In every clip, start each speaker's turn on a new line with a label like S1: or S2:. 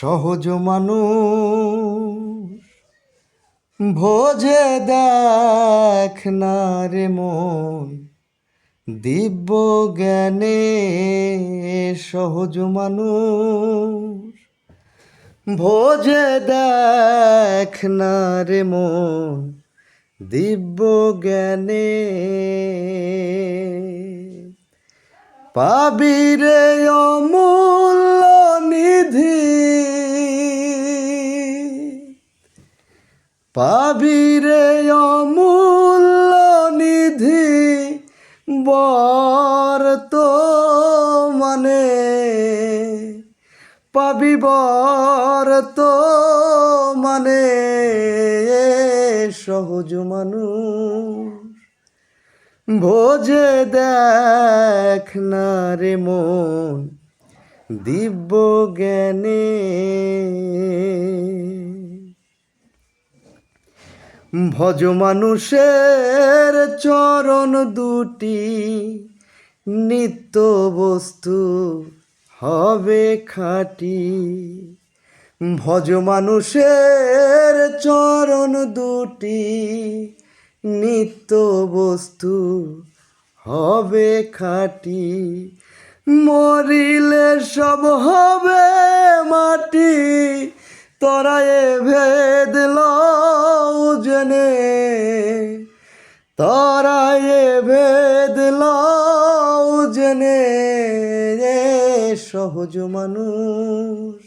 S1: সহজ মানুষ, ভোজে দেখ না রে মন, দিব্য জ্ঞানে সহজ মানুষ, ভোজে দেখ না রে মন, দিব্য জ্ঞানে পাবি রে অমূল্য পাবি রে অমূল্য নিধি, বর তো মানে। পাবি বর তো মানে সহজ মানুষ। ভোজে দেখ না রে মন, দিব্য জ্ঞানে। ভজ মানুষের চরণ দুটি, নিত্য বস্তু হবে খাটি। ভজ মানুষের চরণ দুটি, নিত্য বস্তু হবে খাটি। মরিলে সব হবে মাটি তোরা এ ভেদ তোরা এ ভেদ লও জেনে এ সহজ মানুষ।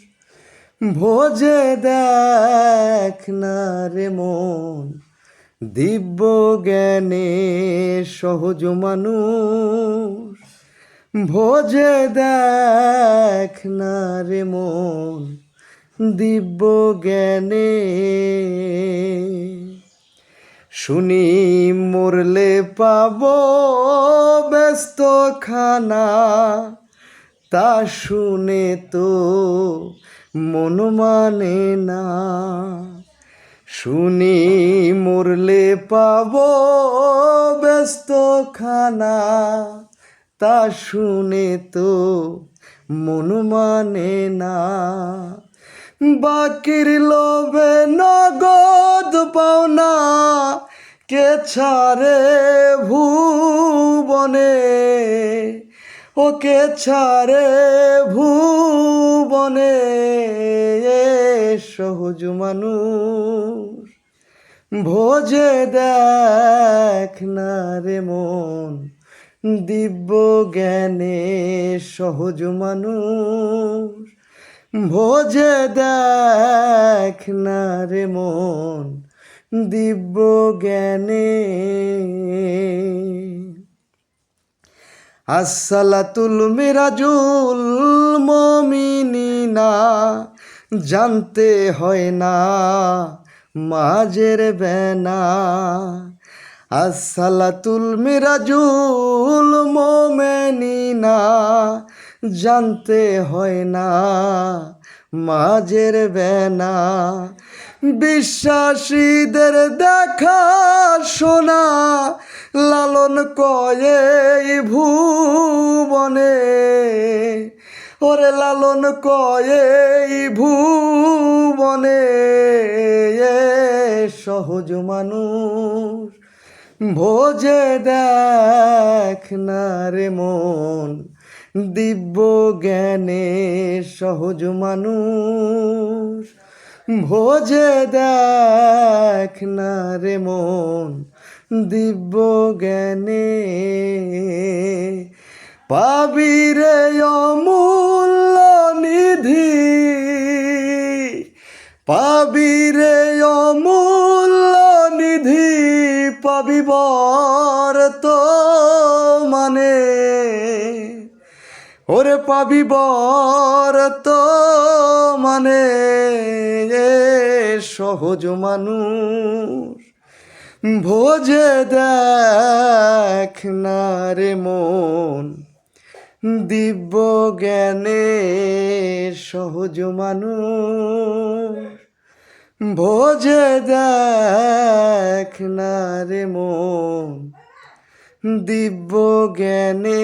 S1: ভোজে দেখ না রে মন, দিব্য জ্ঞানে সহজ মানুষ। ভোজে দেখ না রে মন, দিব্য জ্ঞানে শুনি মরলে পাব ব্যস্ত খানা তা শুনে তো মন মানে না। শুনি মরলে পাব ব্যস্ত খানা তা শুনে তো মন মানে না। বাকির লোভে নগদ পাওনা কে ছাড়ে ভুবনে? ও কে ছাড়ে ভুবনে? সহজ মানুষ, ভোজে দেখ না রে মন। দিব্য জ্ঞানে সহজ মানুষ, ভোজে দেখ না রে মন। দিব্য জ্ঞানে। আসসালাতুল মিরাজুল মমিনিনা, জানতে হয় না মাঝের বেনা। আসসালাতুল মিরাজুল মোমেনিনা, জানতে হয় না মাঝের বেনা। বিশ্বাসীদের দেখা শোনা, লালন কয়ে ভুবনে। ওরে লালন কয়ে ভুবনে সহজ মানুষ, ভোজে দেখ না রে মন। দিব্য জ্ঞানে সহজ মানুষ ভোজে দেখ না রে মন দিব্য জ্ঞানে। পাবি রে অমূল্য নিধি। পাবি রে অমূল্য নিধি, পাবি বর তো ওরে পাবি বর তো মানে সহজ মানুষ। ভোজে দেখ না রে মন, দিব্য জ্ঞানে সহজ মানুষ। ভোজে দেখ না রে মন দিব্য জ্ঞানে।